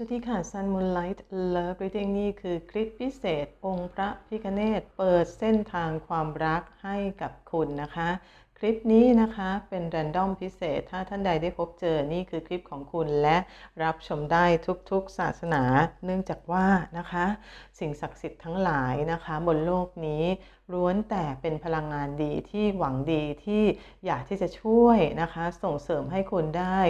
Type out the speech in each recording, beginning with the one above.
วัสดีค่ะ Sun Moonlight Love Reading นี่คือคลิปพิเศษ องค์พระพิคเนตเปิดเส้นทางความรักให้กับคุณนะคะ คลิปนี้นะคะเป็น r รนดอมพิเศษ ถ้าท่านใดได้พบเจอนี่คือคลิปของคุณและรับชมได้ทุกๆศาสนา เนื่องจากว่านะคะ สิ่งศักดิ์สิทธิ์ทั้งหลายนะคะ บนโลกนี้ล้วนแต่เป็นพลังงานดีที่หวังดีที่อยากที่จะช่วยนะคะ ส่งเสริมให้คุณได้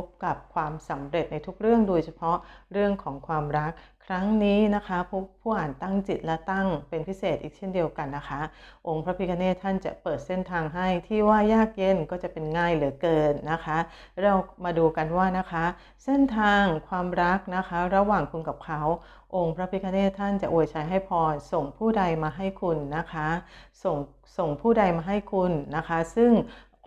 บกับความสำเร็จในทุกเรื่องโดยเฉพาะเรื่องของความรักครั้งนี้นะคะผู้ผู้อ่านตั้งจิตและตั้งเป็นพิเศษอีกเช่นเดียวกันนะคะ องค์พระพิฆเนศท่านจะเปิดเส้นทางให้ที่ว่ายากเย็นก็จะเป็นง่ายเหลือเกินนะคะ เรามาดูกันว่านะคะ เส้นทางความรักนะคะ ระหว่างคุณกับเขา องค์พระพิฆเนศท่านจะอวยชัยให้พรส่งผู้ใดมาให้คุณนะคะ ส่งส่งผู้ใดมาให้คุณนะคะ ซึ่ง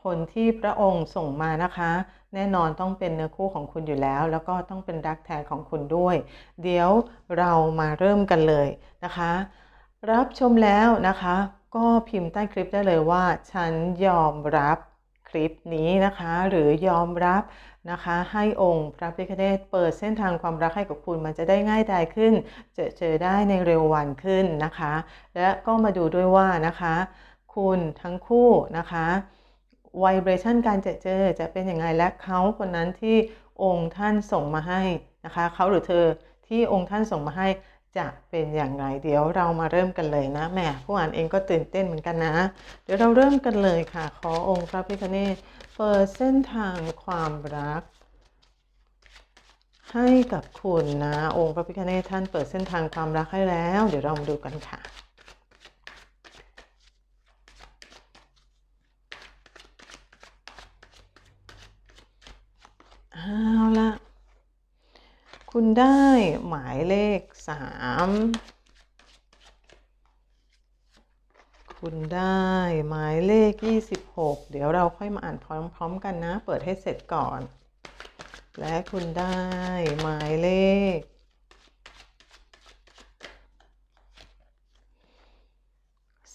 คนที่พระองค์ส่งมานะคะ แน่นอนต้องเป็นเนื้อคู่ของคุณอยู่แล้ว แล้วก็ต้องเป็นรักแท้ของคุณด้วย เดี๋ยวเรามาเริ่มกันเลยนะคะ รับชมแล้วนะคะ ก็พิมพ์ใต้คลิปได้เลยว่า ฉันยอมรับคลิปนี้นะคะ หรือยอมรับนะคะ ให้องค์พระพิฆเนศเปิดเส้นทางความรักให้กับคุณมันจะได้ง่ายดายขึ้น เจอเจอได้ในเร็ววันขึ้นนะคะ และก็มาดูด้วยว่านะคะ คุณทั้งคู่นะคะ วเบรชันการเจเจอจะเป็นยังไงและเขาคนนั้นที่องค์ท่านส่งมาให้นะคะเขาหรือเธอที่องค์ท่านส่งมาให้จะเป็นอย่างไรเดี๋ยวเรามาเริ่มกันเลยนะแหมผู้อ่านเองก็ตื่นเต้นเหมือนกันนะ เดี๋ยวเราเริ่มกันเลยค่ะ ขอองค์พระพิฆเนศเปิดเส้นทางความรัก ให้กับคุณนะ องค์พระพิฆเนศท่านเปิดเส้นทางความรักให้แล้ว เดี๋ยวเรามาดูกันค่ะ เอาละคุณได้หมายเลขสามคุณได้หมายเลข 26 เดี๋ยวเราค่อยมาอ่านพร้อม ๆ กันนะ เปิดให้เสร็จก่อน และคุณได้หมายเลข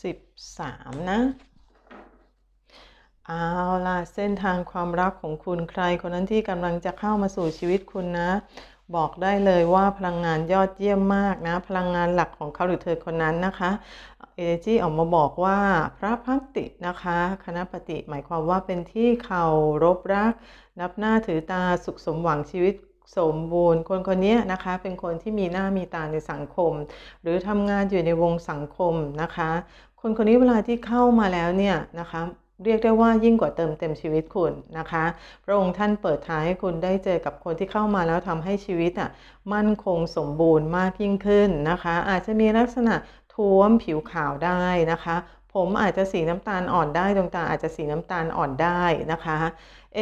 13 นะ เอาล่ะเส้นทางความรักของคุณใคร คนนั้นที่กำลังจะเข้ามาสู่ชีวิตคุณนะ บอกได้เลยว่าพลังงานยอดเยี่ยมมากนะ พลังงานหลักของเขาหรือเธอคนนั้นนะคะเอเนจีออกมาบอกว่าพระพักตินะคะ คณะปฏิหมายความว่าเป็นที่เคารพรัก นับหน้าถือตาสุขสมหวังชีวิตสมบูรณ์คนคนนี้นะคะ เป็นคนที่มีหน้ามีตาในสังคม หรือทำงานอยู่ในวงสังคมนะคะ คนคนนี้เวลาที่เข้ามาแล้วเนี่ยนะคะ เรียกได้ว่ายิ่งกว่าเติมเต็มชีวิตคุณนะคะ พระองค์ท่านเปิดทางให้คุณได้เจอกับคนที่เข้ามาแล้วทำให้ชีวิตอะมั่นคงสมบูรณ์มากยิ่งขึ้นนะคะ อาจจะมีลักษณะท้วมผิวขาวได้นะคะ ผมอาจจะสีน้ำตาลอ่อนได้ดวงตาอาจจะสีน้ำตาลอ่อนได้นะคะ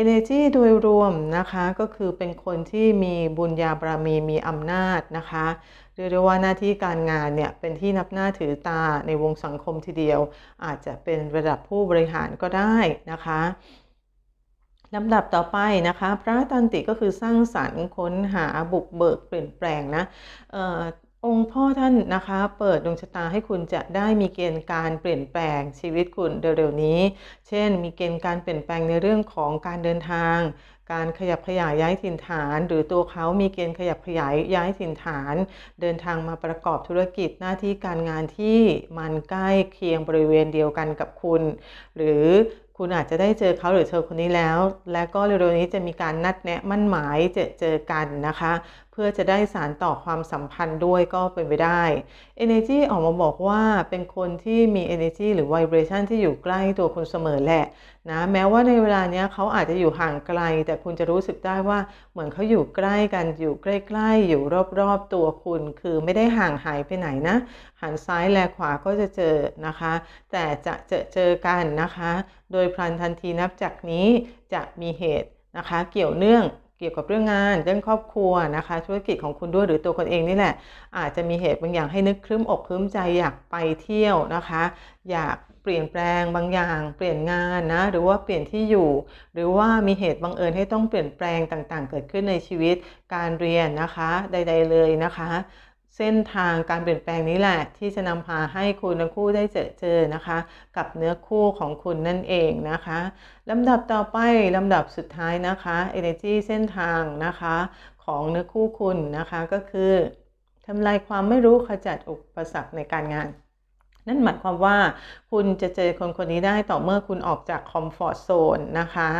Energy โดยรวมนะคะก็คือเป็นคนที่มีบุญญาบารมีมีอำนาจนะคะ เรียกได้ว่าหน้าที่การงานเนี่ยเป็นที่นับหน้าถือตาในวงสังคมทีเดียว อาจจะเป็นระดับผู้บริหารก็ได้นะคะลำดับต่อไปนะคะ พระตันติก็คือสร้างสรรค์ค้นหาบุกเบิกเปลี่ยนแปลงนะองค์พ่อท่านนะคะ เปิดดวงชะตาให้คุณจะได้มีเกณฑ์การเปลี่ยนแปลงชีวิตคุณเร็วๆนี้ เช่น มีเกณฑ์การเปลี่ยนแปลงในเรื่องของการเดินทาง การขยับขยายย้ายถิ่นฐาน หรือตัวเขามีเกณฑ์ขยับขยายย้ายถิ่นฐาน เดินทางมาประกอบธุรกิจหน้าที่การงานที่มันใกล้เคียงบริเวณเดียวกันกับคุณ หรือคุณอาจจะได้เจอเขาหรือเธอคนนี้แล้ว และก็เร็วๆนี้จะมีการนัดแนะมั่นหมายเจอเจอกันนะคะ เพื่อจะได้สารต่อความสัมพันธ์ด้วยก็เป็นไปได้ Energy ออกมาบอกว่าเป็นคนที่มี Energy หรือ Vibration ที่อยู่ใกล้ตัวคุณเสมอแหละนะแม้ว่าในเวลาเนี้ยเขาอาจจะอยู่ห่างไกล แต่คุณจะรู้สึกได้ว่าเหมือนเขาอยู่ใกล้กันอยู่ใกล้ๆอยู่รอบๆตัวคุณ คือไม่ได้ห่างหายไปไหนนะหันซ้ายแลขวาก็จะเจอนะคะ แต่จะเจอเจอกันนะคะ โดยพลันทันทีนับจากนี้จะมีเหตุนะคะ เกี่ยวเนื่อง เกี่ยวกับเรื่องงานเรื่องครอบครัวนะคะ ธุรกิจของคุณด้วยหรือตัวคนเองนี่แหละ อาจจะมีเหตุบางอย่างให้นึกครึ้มอกครึ้มใจอยากไปเที่ยวนะคะ อยากเปลี่ยนแปลงบางอย่างเปลี่ยนงานนะหรือว่าเปลี่ยนที่อยู่ หรือว่ามีเหตุบังเอิญให้ต้องเปลี่ยนแปลงต่างๆ เกิดขึ้นในชีวิตการเรียนนะคะ ใด ๆเลยนะคะ เส้นทางการเปลี่ยนแปลงนี้แหละ ที่จะนำพาให้คุณทั้งคู่ได้เจอเจอนะคะ กับเนื้อคู่ของคุณนั่นเองนะคะลำดับต่อไปลำดับสุดท้ายนะคะ energy เส้นทางนะคะ ของเนื้อคู่คุณนะคะก็คือทำลายความไม่รู้ขจัดอุปสรรคในการงานนั่นหมายความว่าคุณจะเจอคนคนนี้ได้ต่อเมื่อคุณออกจากคอมฟอร์ทโซนนะคะ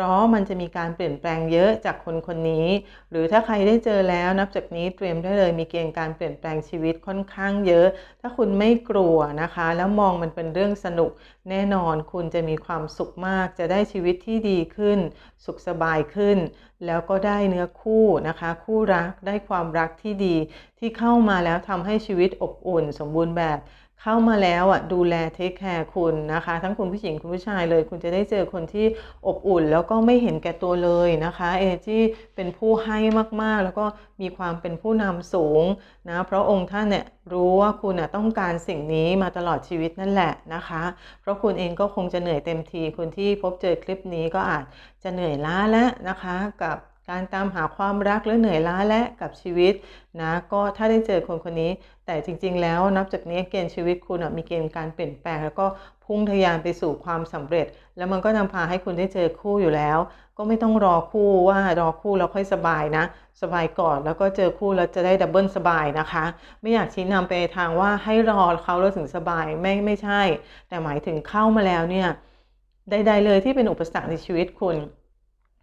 ราะมันจะมีการเปลี่ยนแปลงเยอะจากคนคนนี้ หรือถ้าใครได้เจอแล้วนับจากนี้เตรียมได้เลยมีเกณฑ์การเปลี่ยนแปลงชีวิตค่อนข้างเยอะ ถ้าคุณไม่กลัวนะคะ แล้วมองมันเป็นเรื่องสนุก แน่นอนคุณจะมีความสุขมาก จะได้ชีวิตที่ดีขึ้น สุขสบายขึ้น แล้วก็ได้เนื้อคู่นะคะ คู่รักได้ความรักที่ดีที่เข้ามาแล้วทำให้ชีวิตอบอุ่น สมบูรณ์แบบ เข้ามาแล้วอะดูแลเทคแคร์คุณนะคะ ทั้งคุณผู้หญิงคุณผู้ชายเลย คุณจะได้เจอคนที่อบอุ่น แล้วก็ไม่เห็นแก่ตัวเลยนะคะเอที่เป็นผู้ให้มากๆ แล้วก็มีความเป็นผู้นำสูงนะเพราะองค์ท่านเนี่ยรู้ว่าคุณอะต้องการสิ่งนี้มาตลอดชีวิตนั่นแหละนะคะ เพราะคุณเองก็คงจะเหนื่อยเต็มทีคนที่พบเจอคลิปนี้ก็อาจจะเหนื่อยล้าแล้วนะคะกับ การตามหาความรักหรือเหนื่อยล้าและกับชีวิตนะก็ถ้าได้เจอคนคนนี้ แต่จริง ๆ แล้วนับจากนี้เกณฑ์ชีวิตคุณมีเกณฑ์การเปลี่ยนแปลง แล้วก็พุ่งทะยานไปสู่ความสำเร็จ แล้วมันก็นำพาให้คุณได้เจอคู่อยู่แล้ว ก็ไม่ต้องรอคู่ว่ารอคู่แล้วค่อยสบายนะ สบายก่อนแล้วก็เจอคู่แล้วจะได้ดับเบิลสบายนะคะ ไม่อยากชี้นำไปทางว่าให้รอเขาแล้วถึงสบายไม่ไม่ใช่ แต่หมายถึงเข้ามาแล้วเนี่ยใดๆเลยที่เป็นอุปสรรคในชีวิตคุณ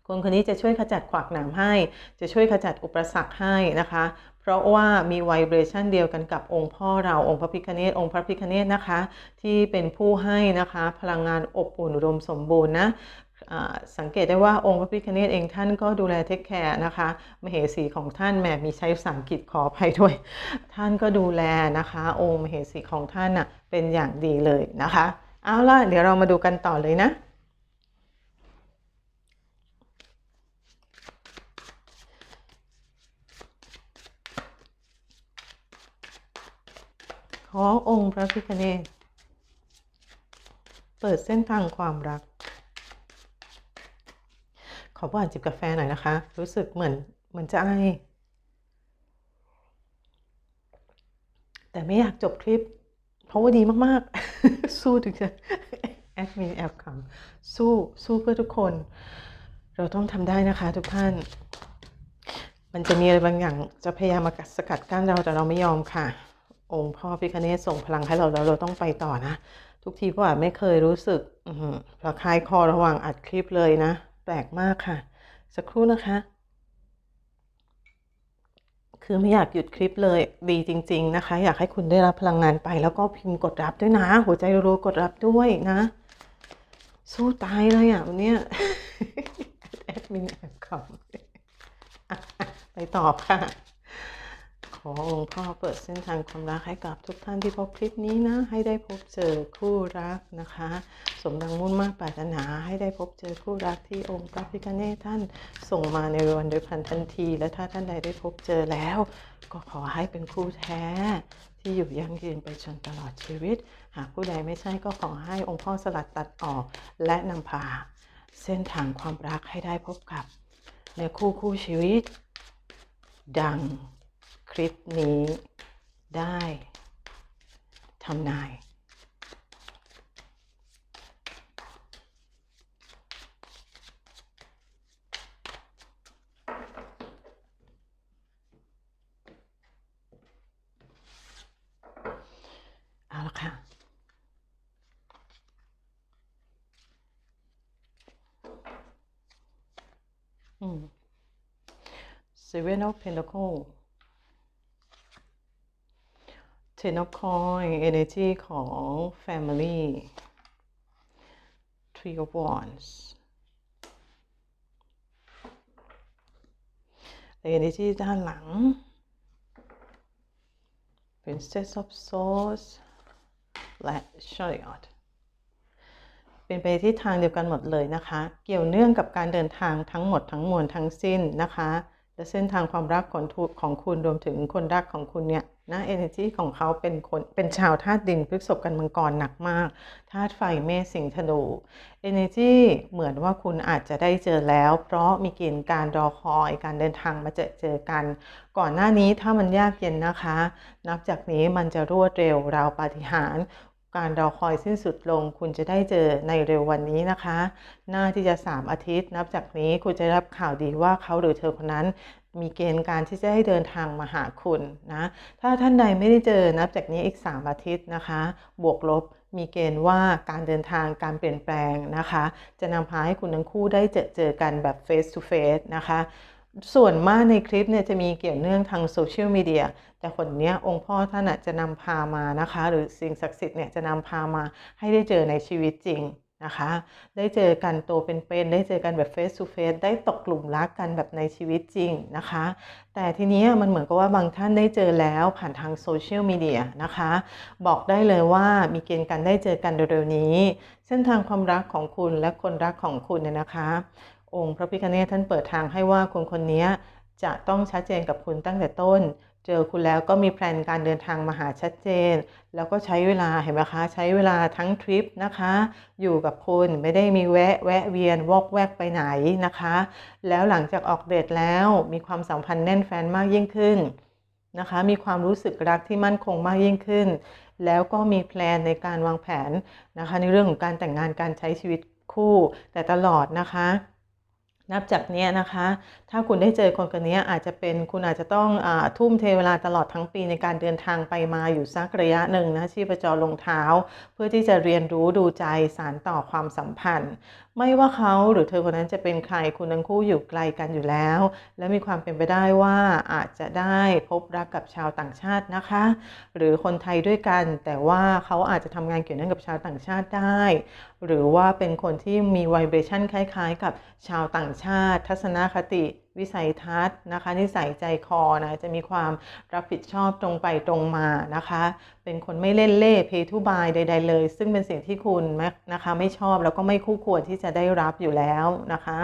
คนคนนี้จะช่วยขจัดขวากหนามให้ จะช่วยขจัดอุปสรรคให้นะคะ เพราะว่ามีไวเบรชันเดียวกันกับองค์พ่อเราองค์พระพิคเนตองค์พระพิคเนตนะคะ ที่เป็นผู้ให้นะคะพลังงานอบอุ่นอุดมสมบูรณ์นะสังเกตได้ว่าองค์พระพิคเนตเองท่านก็ดูแลเทคแคร์นะคะ มเหสีของท่านแหมมีใช้ภาษาอังกฤษขออภัยด้วย ท่านก็ดูแลนะคะ องค์มเหสีของท่านน่ะเป็นอย่างดีเลยนะคะ เอาล่ะ เดี๋ยวเรามาดูกันต่อเลยนะ ขอองค์พระพิฆเนศเปิดเส้นทางความรัก ขอผ่านจิบกาแฟหน่อยนะคะ รู้สึกเหมือนเหมือนจะไอแต่ไม่อยากจบคลิป เพราะว่าดีมากๆ สู้ถึงจะแอดมินแอบคำสู้สู้เพื่อทุกคน เราต้องทำได้นะคะทุกท่าน มันจะมีอะไรบางอย่างจะพยายามมาสกัดกั้นเราแต่เราไม่ยอมค่ะ องค์พ่อพิคเนตส่งพลังให้เราแล้วเราต้องไปต่อนะ ทุกทีพ่ออาจไม่เคยรู้สึกระคายคอระหว่างอัดคลิปเลยนะ แปลกมากค่ะ สักครู่นะคะ คือไม่อยากหยุดคลิปเลยดีจริง ๆนะคะ อยากให้คุณได้รับพลังงานไป แล้วก็พิมพ์กดรับด้วยนะ หัวใจรัวๆกดรับด้วยนะ สู้ตายเลยอะวันนี้แอดมินแอบขำไปตอบค่ะ อองค์พ่อเปิดเส้นทางความรักให้กับทุกท่านที่พบคลิปนี้นะ ให้ได้พบเจอคู่รักนะคะ สมดังมุ่นมากปรารถนาให้ได้พบเจอคู่รักที่องค์พระพิฆเนศท่านส่งมาในวันโดยพันทันที และถ้าท่านใดได้พบเจอแล้ว ก็ขอให้เป็นคู่แท้ ที่อยู่ยั่งยืนไปจนตลอดชีวิต หากผู้ใดไม่ใช่ก็ขอให้องค์พ่อสลัดตัดออก และนำพาเส้นทางความรักให้ได้พบกับในคู่คู่ชีวิต ดัง คลิปนี้ได้ทำนาย เอาละค่ะ อืม Seven of Pentacles Ten of Coin Energy ของ Family Three of Wands Energy ด้านหลัง Princess of Swords และ Chariot เป็นไปที่ทางเดียวกันหมดเลยนะคะ เกี่ยวเนื่องกับการเดินทางทั้งหมดทั้งมวลทั้งสิ้นนะคะ และเส้นทางความรักของของคุณรวมถึงคนรักของคุณเนี่ยนะ energy ของเขาเป็นคนเป็นชาวธาตุดินพฤษภกันมังกรหนักมากธาตุไฟเมษสิงห์ธนู energy เหมือนว่าคุณอาจจะได้เจอแล้ว เพราะมีเกณฑ์การรอคอยการเดินทางมาเจอเจอกัน ก่อนหน้านี้ถ้ามันยากเย็นนะคะ นับจากนี้มันจะรวดเร็วราวปาฏิหาริย์ การรอคอยสิ้นสุดลง คุณจะได้เจอในเร็ววันนี้นะคะ หน้าที่จะ 3 อาทิตย์ นับจากนี้คุณจะรับข่าวดีว่าเขาหรือเธอคนนั้นมีเกณฑ์การที่จะให้เดินทางมาหาคุณนะ ถ้าท่านใดไม่ได้เจอนับจากนี้อีก 3 อาทิตย์นะคะ บวกลบมีเกณฑ์ว่าการเดินทางการเปลี่ยนแปลงนะคะ จะนำพาให้คุณทั้งคู่ได้เจอเจอกันแบบ face to face นะคะ ส่วนมากในคลิปเนี่ยจะมีเกี่ยวเนื่องทางโซเชียลมีเดียแต่คนเนี้ยองค์พ่อท่านจะนำพามานะคะ หรือสิ่งศักดิ์สิทธิ์เนี่ยจะนำพามาให้ได้เจอในชีวิตจริงนะคะ ได้เจอกันตัวเป็นๆได้เจอกันแบบ face to face ได้ตกกลุ่มรักกันแบบในชีวิตจริงนะคะ แต่ทีนี้มันเหมือนกับว่าบางท่านได้เจอแล้วผ่านทางโซเชียลมีเดียนะคะ บอกได้เลยว่ามีเกณฑ์การได้เจอกันเร็วๆนี้ เส้นทางความรักของคุณและคนรักของคุณเนี่ยนะคะ องค์พระพิฆเนศท่านเปิดทางให้ว่าคนคนนี้จะต้องชัดเจนกับคุณตั้งแต่ต้น เจอคุณแล้วก็มีแพลนการเดินทางมาหาชัดเจน แล้วก็ใช้เวลาเห็นไหมคะ ใช้เวลาทั้งทริปนะคะ อยู่กับคุณไม่ได้มีแวะแวะเวียนวอกแวกไปไหนนะคะ แล้วหลังจากออกเดทแล้วมีความสัมพันธ์แน่นแฟนมากยิ่งขึ้นนะคะ มีความรู้สึกรักที่มั่นคงมากยิ่งขึ้น แล้วก็มีแพลนในการวางแผนนะคะ ในเรื่องของการแต่งงานการใช้ชีวิตคู่แต่ตลอดนะคะ นับจากนี้นะคะ ถ้าคุณได้เจอคนคนนี้อาจจะเป็นคุณอาจจะต้องอทุ่มเทเวลาตลอดทั้งปีในการเดินทางไปมาอยู่สักระยะหนึ่งนะชีพจรลงเท้า เพื่อที่จะเรียนรู้ดูใจสารต่อความสัมพันธ์ ไม่ว่าเขาหรือเธอคนนั้นจะเป็นใครคุณทั้งคู่อยู่ไกลกันอยู่แล้ว และมีความเป็นไปได้ว่าอาจจะได้พบรักกับชาวต่างชาตินะคะ หรือคนไทยด้วยกัน แต่ว่าเขาอาจจะทำงานเกี่ยวเนื่องกับชาวต่างชาติได้ หรือว่าเป็นคนที่มีไวเบรชันคล้าย ๆ กับชาวต่างชาติ ทัศนคติ วิสัยทัศน์นะคะนิสัยใจคอนะจะมีความรับผิดชอบตรงไปตรงมานะคะ เป็นคนไม่เล่นเล่เพทุบายใด ๆ เลย ซึ่งเป็นสิ่งที่คุณนะคะไม่ชอบแล้วก็ไม่คู่ควรที่จะได้รับอยู่แล้วนะคะ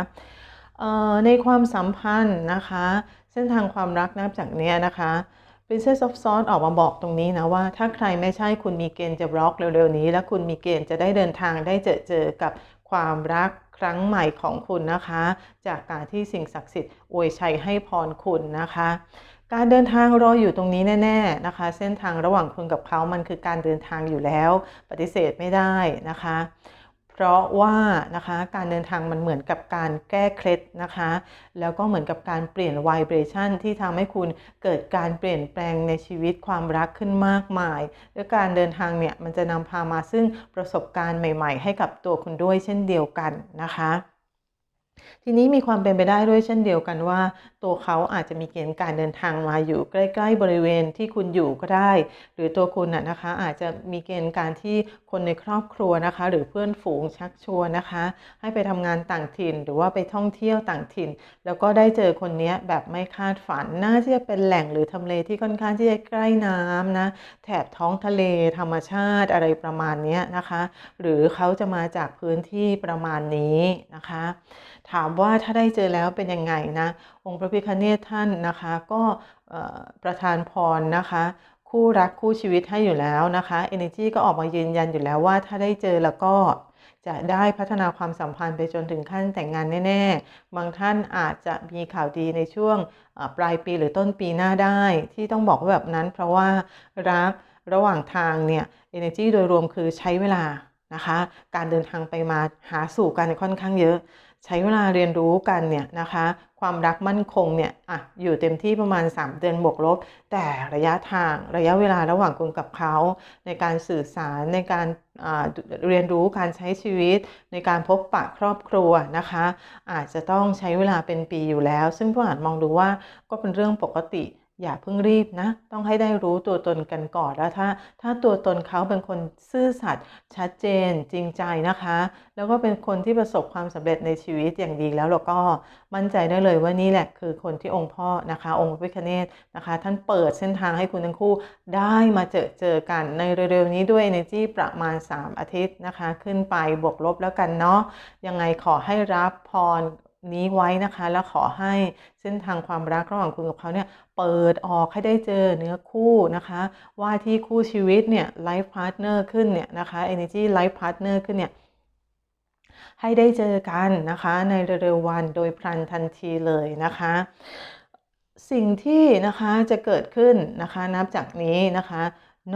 ในความสัมพันธ์นะคะ เส้นทางความรักนับจากนี้นะคะ Princess of s o r t ออกมาบอกตรงนี้นะว่า ถ้าใครไม่ใช่คุณมีเกณฑ์จะบล็อกเร็วๆนี้ และคุณมีเกณฑ์จะได้เดินทางได้เจอเจอกับความรัก ครั้งใหม่ของคุณนะคะ จากการที่สิ่งศักดิ์สิทธิ์อวยชัยให้พรคุณนะคะ การเดินทางรออยู่ตรงนี้แน่ ๆนะคะ เส้นทางระหว่างคุณกับเขามันคือการเดินทางอยู่แล้ว ปฏิเสธไม่ได้นะคะ เพราะว่านะคะการเดินทางมันเหมือนกับการแก้เคล็ดนะคะ แล้วก็เหมือนกับการเปลี่ยนไวเบรชันที่ทำให้คุณเกิดการเปลี่ยนแปลงในชีวิตความรักขึ้นมากมายและการเดินทางเนี่ยมันจะนำพามาซึ่งประสบการณ์ใหม่ ๆ ให้กับตัวคุณด้วยเช่นเดียวกันนะคะ ทีนี้มีความเป็นไปได้ด้วยเช่นเดียวกันว่า ตัวเขาอาจจะมีเกณฑ์การเดินทางมาอยู่ใกล้ ๆ บริเวณที่คุณอยู่ก็ได้ หรือตัวคุณน่ะนะคะอาจจะมีเกณฑ์การที่คนในครอบครัวนะคะ หรือเพื่อนฝูงชักชวนนะคะ ให้ไปทำงานต่างถิ่น หรือว่าไปท่องเที่ยวต่างถิ่น แล้วก็ได้เจอคนนี้แบบไม่คาดฝันน่าที่จะเป็นแหล่งหรือทำเลที่ค่อนข้างที่จะใกล้น้ำนะแถบท้องทะเลธรรมชาติอะไรประมาณนี้นะคะ หรือเขาจะมาจากพื้นที่ประมาณนี้นะคะ ถามว่าถ้าได้เจอแล้วเป็นยังไงนะ องค์พระพิฆเนศท่านนะคะ ก็ประทานพรนะคะ คู่รักคู่ชีวิตให้อยู่แล้วนะคะ Energy ก็ออกมายืนยันอยู่แล้วว่าถ้าได้เจอแล้วก็จะได้พัฒนาความสัมพันธ์ไปจนถึงขั้นแต่งงานแน่ ๆ บางท่านอาจจะมีข่าวดีในช่วงปลายปีหรือต้นปีหน้าได้ ที่ต้องบอกว่าแบบนั้น เพราะว่ารักระหว่างทางเนี่ย Energy โดยรวมคือใช้เวลานะคะ การเดินทางไปมาหาสู่กันค่อนข้างเยอะ ใช้เวลาเรียนรู้กันเนี่ยนะคะ ความรักมั่นคงเนี่ยอะอยู่เต็มที่ประมาณ 3 เดือนบวกลบ แต่ระยะทางระยะเวลาระหว่างคุณกับเขา ในการสื่อสารในการเรียนรู้การใช้ชีวิต ในการพบปะครอบครัวนะคะ อาจจะต้องใช้เวลาเป็นปีอยู่แล้ว ซึ่งผู้อ่านมองดูว่าก็เป็นเรื่องปกติ อย่าเพิ่งรีบนะ ต้องให้ได้รู้ตัวตนกันก่อนแล้วถ้า ถ้าตัวตนเขาเป็นคนซื่อสัตย์ชัดเจนจริงใจนะคะ แล้วก็เป็นคนที่ประสบความสำเร็จในชีวิตอย่างดีแล้วเราก็มั่นใจได้เลยว่านี่แหละคือคนที่องค์พ่อนะคะ องค์พระพิฆเนศนะคะ ท่านเปิดเส้นทางให้คุณทั้งคู่ได้มาเจอเจอกันในเร็วๆนี้ด้วย energy ประมาณ 3 อาทิตย์นะคะ ขึ้นไปบวกลบแล้วกันเนาะยังไงขอให้รับพร นี้ไว้นะคะ แล้วขอให้เส้นทางความรักระหว่างคุณกับเขาเนี่ยเปิดออกให้ได้เจอเนื้อคู่นะคะ ว่าที่คู่ชีวิตเนี่ย life partner ขึ้นเนี่ยนะคะ energy life partner ขึ้นเนี่ยให้ได้เจอกันนะคะในเร็วๆวันโดยพลันทันทีเลยนะคะ สิ่งที่นะคะจะเกิดขึ้นนะคะนับจากนี้นะคะ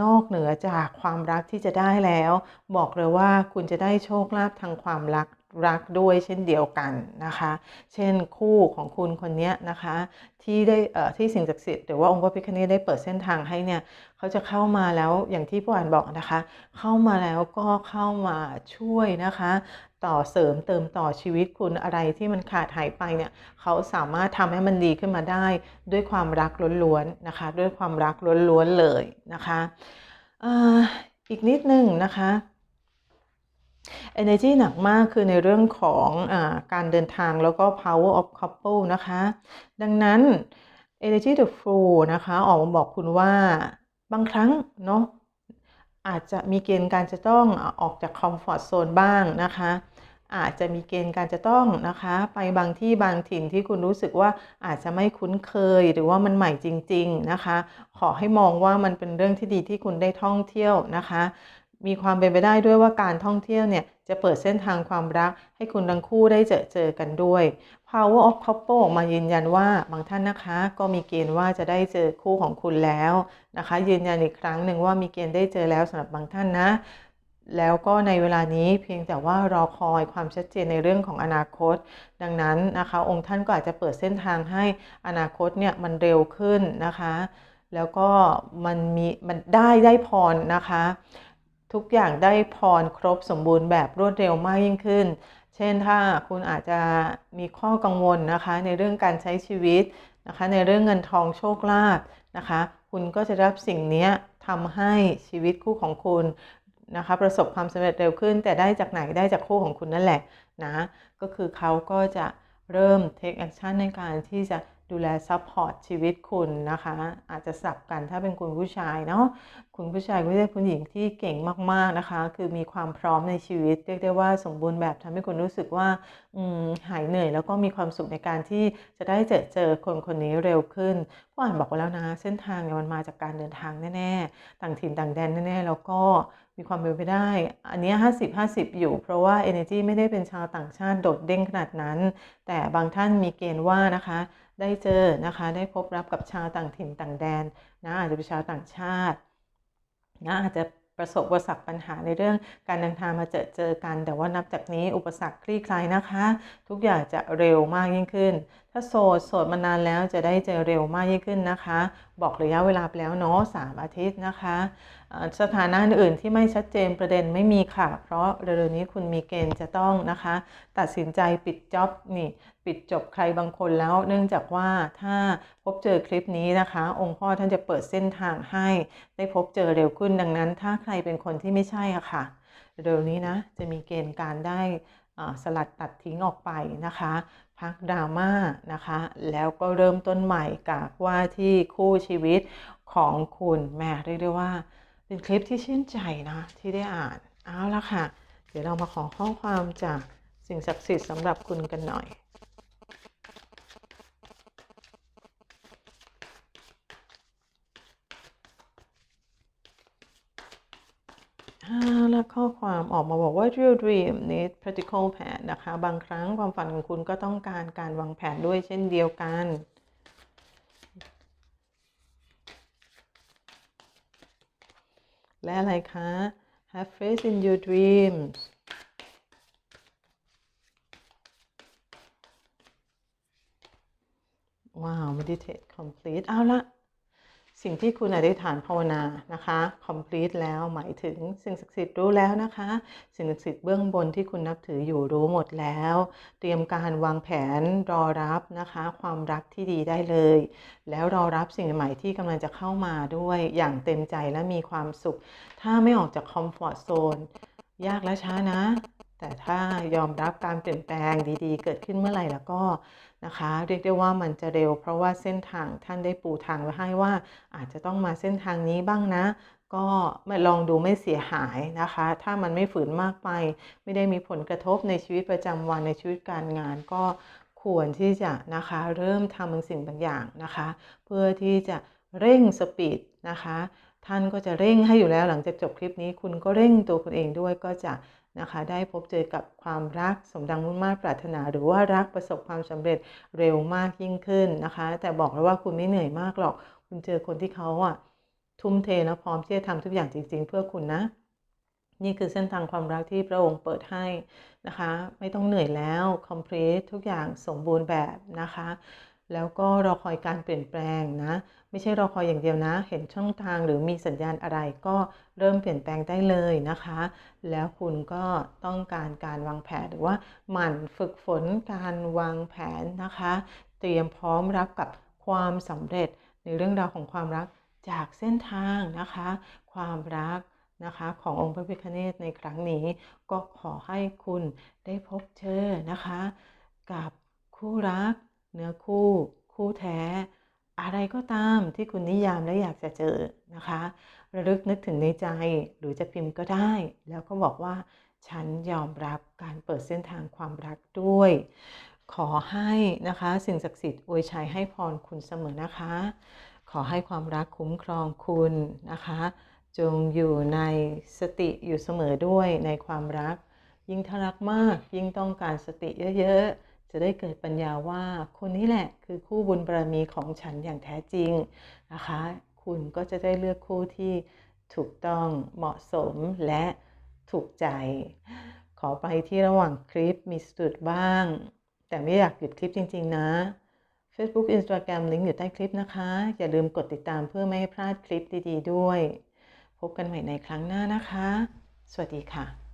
นอกเหนือจากความรักที่จะได้แล้ว บอกเลยว่าคุณจะได้โชคลาภทางความรัก รักด้วยเช่นเดียวกันนะคะ เช่นคู่ของคุณคนนี้นะคะ ที่ได้ที่สิ่งศักดิ์สิทธิ์หรือว่าองค์พระพิฆเนศได้เปิดเส้นทางให้เนี่ยเขาจะเข้ามาแล้วอย่างที่ผู้อ่านบอกนะคะ เข้ามาแล้วก็เข้ามาช่วยนะคะ ต่อเสริมเติมต่อชีวิตคุณอะไรที่มันขาดหายไปเนี่ยเขาสามารถทำให้มันดีขึ้นมาได้ ด้วยความรักล้วนๆนะคะ ด้วยความรักล้วนๆเลยนะคะออีกนิดนึงนะคะ energy หนักมากคือในเรื่องของอการเดินทางแล้วก็ power of couple นะคะ ดังนั้น energy the flow นะคะออกมาบอกคุณว่าบางครั้งเนาะอาจจะมีเกณฑ์การจะต้องออกจาก comfort zone บ้างนะคะ อาจจะมีเกณฑ์การจะต้องนะคะ ไปบางที่บางถิ่นที่คุณรู้สึกว่าอาจจะไม่คุ้นเคยหรือว่ามันใหม่จริง ๆนะคะ ขอให้มองว่ามันเป็นเรื่องที่ดีที่คุณได้ท่องเที่ยวนะคะ มีความเป็นไปได้ด้วยว่าการท่องเที่ยวเนี่ยจะเปิดเส้นทางความรักให้คุณทั้งคู่ได้เจอเจอกันด้วย Power of Couple ออกมายืนยันว่าบางท่านนะคะ ก็มีเกณฑ์ว่าจะได้เจอคู่ของคุณแล้วนะคะ ยืนยันอีกครั้งหนึ่งว่ามีเกณฑ์ได้เจอแล้วสำหรับบางท่านนะ แล้วก็ในเวลานี้เพียงแต่ว่ารอคอยความชัดเจนในเรื่องของอนาคต ดังนั้นนะคะ องค์ท่านก็อาจจะเปิดเส้นทางให้อนาคตเนี่ยมันเร็วขึ้นนะคะ แล้วก็มันมีมันได้ได้พรนะคะ ทุกอย่างได้พรครบสมบูรณ์แบบรวดเร็วมากยิ่งขึ้น เช่นถ้าคุณอาจจะมีข้อกังวลนะคะ ในเรื่องการใช้ชีวิตนะคะ ในเรื่องเงินทองโชคลาภนะคะ คุณก็จะรับสิ่งนี้ทำให้ชีวิตคู่ของคุณนะคะ ประสบความสำเร็จเร็วขึ้น แต่ได้จากไหนได้จากคู่ของคุณนั่นแหละนะก็คือเขาก็จะ เริ่ม take action ในการที่จะดูแลซัพพอร์ตชีวิตคุณนะคะ อาจจะสับกันถ้าเป็นคุณผู้ชายเนาะคุณผู้ชายก็จะคุณหญิงที่เก่งมากๆนะคะ คือมีความพร้อมในชีวิต เรียกได้ว่าสมบูรณ์แบบทำให้คุณรู้สึกว่าหายเหนื่อย แล้วก็มีความสุขในการที่จะได้เจอเจอคนคนนี้เร็วขึ้นผู้อ่านบอกไว้แล้วนะ เส้นทางเนี่ยมันมาจากการเดินทางแน่ๆ ต่างถิ่นต่างแดนแน่ๆ แล้วก็ มีความเป็นไปได้ อันนี้ 50 50 อยู่ เพราะว่า Energy ไม่ได้เป็นชาวต่างชาติโดดเด้งขนาดนั้น แต่บางท่านมีเกณฑ์ว่านะคะ ได้เจอนะคะ ได้พบรับกับชาวต่างถิ่นต่างแดนนะอาจจะเป็นชาวต่างชาตินะอาจจะประสบอุปสรรคปัญหาในเรื่องการเดินทางมาเจอเจอกัน แต่ว่านับจากนี้อุปสรรคคลี่คลายนะคะ ทุกอย่างจะเร็วมากยิ่งขึ้น ถ้าโสดโสดมานานแล้วจะได้เจอเร็วมากยิ่งขึ้นนะคะ บอกระยะเวลาไปแล้วเนาะสามอาทิตย์นะคะ สถานะอื่นที่ไม่ชัดเจนประเด็นไม่มีค่ะ เพราะเร็วๆนี้คุณมีเกณฑ์จะต้องนะคะ ตัดสินใจปิดจ็อบนี่ปิดจบใครบางคนแล้ว เนื่องจากว่าถ้าพบเจอคลิปนี้นะคะ องค์พ่อท่านจะเปิดเส้นทางให้ได้พบเจอเร็วขึ้นดังนั้น ถ้าใครเป็นคนที่ไม่ใช่อะค่ะเร็วนี้นะจะมีเกณฑ์การได้สลัดตัดทิ้งออกไปนะคะ พักดราม่านะคะ แล้วก็เริ่มต้นใหม่กับว่าที่คู่ชีวิตของคุณแม่เรียกได้ว่า เป็นคลิปที่ชื่นใจนะที่ได้อ่าน เอาละค่ะ เดี๋ยวเรามาขอข้อความจากสิ่งศักดิ์สิทธิ์สำหรับคุณกันหน่อย แล้วข้อความออกมาบอกว่า real dream need practical plan นะคะ บางครั้งความฝันของคุณก็ต้องการการวางแผนด้วยเช่นเดียวกันและอะไรคะ have faith in your dreams ว้าว meditate complete เอาละ สิ่งที่คุณอธิษฐานภาวนานะคะ complete แล้วหมายถึงสิ่งศักดิ์สิทธิ์รู้แล้วนะคะ สิ่งศักดิ์สิทธิ์เบื้องบนที่คุณนับถืออยู่รู้หมดแล้ว เตรียมการวางแผนรอรับนะคะ ความรักที่ดีได้เลย แล้วรอรับสิ่งใหม่ที่กำลังจะเข้ามาด้วยอย่างเต็มใจและมีความสุข ถ้าไม่ออกจากคอมฟอร์ z โซนยากและช้านะ แต่ถ้ายอมรับการเปลี่ยนแปลงดีๆ เกิดขึ้นเมื่อไหร่แล้วก็ นะคะ เรียกได้ว่ามันจะเร็ว เพราะว่าเส้นทางท่านได้ปูทางไว้ให้ว่า อาจจะต้องมาเส้นทางนี้บ้างนะ ก็มาลองดูไม่เสียหายนะคะ ถ้ามันไม่ฝืนมากไป ไม่ได้มีผลกระทบในชีวิตประจำวันในชีวิตการงานก็ควรที่จะนะคะเริ่มทำบางสิ่งบางอย่างนะคะ เพื่อที่จะเร่งสปีดนะคะ ท่านก็จะเร่งให้อยู่แล้วหลังจากจบคลิปนี้ คุณก็เร่งตัวคุณเองด้วยก็จะ นะคะ ได้พบเจอกับความรักสมดังมุ่งมา่ปรารถนา หรือว่ารักประสบความสำเร็จเร็วมากยิ่งขึ้นนะคะ แต่บอกเลยว่าคุณไม่เหนื่อยมากหรอก คุณเจอคนที่เขาอะทุ่มเทและพร้อมที่จะทำทุกอย่างจริง ๆ เพื่อคุณนะ นี่คือเส้นทางความรักที่พระองค์เปิดให้นะคะ ไม่ต้องเหนื่อยแล้ว complete ทุกอย่างสมบูรณ์แบบนะคะ แล้วก็รอคอยการเปลี่ยนแปลงนะ ไม่ใช่รอคอยอย่างเดียวนะ เห็นช่องทางหรือมีสัญญาณอะไรก็เริ่มเปลี่ยนแปลงได้เลยนะคะ แล้วคุณก็ต้องการการวางแผนหรือว่าหมั่นฝึกฝนการวางแผนนะคะ เตรียมพร้อมรับกับความสำเร็จในเรื่องราวของความรักจากเส้นทางนะคะ ความรักนะคะ ขององค์พระพิฆเนศในครั้งนี้ ก็ขอให้คุณได้พบเจอนะคะ กับคู่รัก เนื้อคู่ คู่แท้ อะไรก็ตามที่คุณนิยามและอยากจะเจอนะคะ ระลึกนึกถึงในใจหรือจะพิมพ์ก็ได้ แล้วก็บอกว่า ฉันยอมรับการเปิดเส้นทางความรักด้วย ขอให้นะคะ สิ่งศักดิ์สิทธิ์อวยชัยให้พรคุณเสมอนะคะ ขอให้ความรักคุ้มครองคุณนะคะ จงอยู่ในสติอยู่เสมอด้วยในความรักยิ่งถ้ารักมากยิ่งต้องการสติเยอะ ๆ จะได้เกิดปัญญาว่าคนนี้แหละคือคู่บุญบารมีของฉันอย่างแท้จริงนะคะ คุณก็จะได้เลือกคู่ที่ถูกต้องเหมาะสมและถูกใจ ขอไปที่ระหว่างคลิปมีสะดุดบ้าง แต่ไม่อยากหยุดคลิปจริง ๆ นะ Facebook Instagram ลิงก์อยู่ใต้คลิปนะคะ อย่าลืมกดติดตามเพื่อไม่ให้พลาดคลิปดี ๆ ด้วย พบกันใหม่ในครั้งหน้านะคะ สวัสดีค่ะ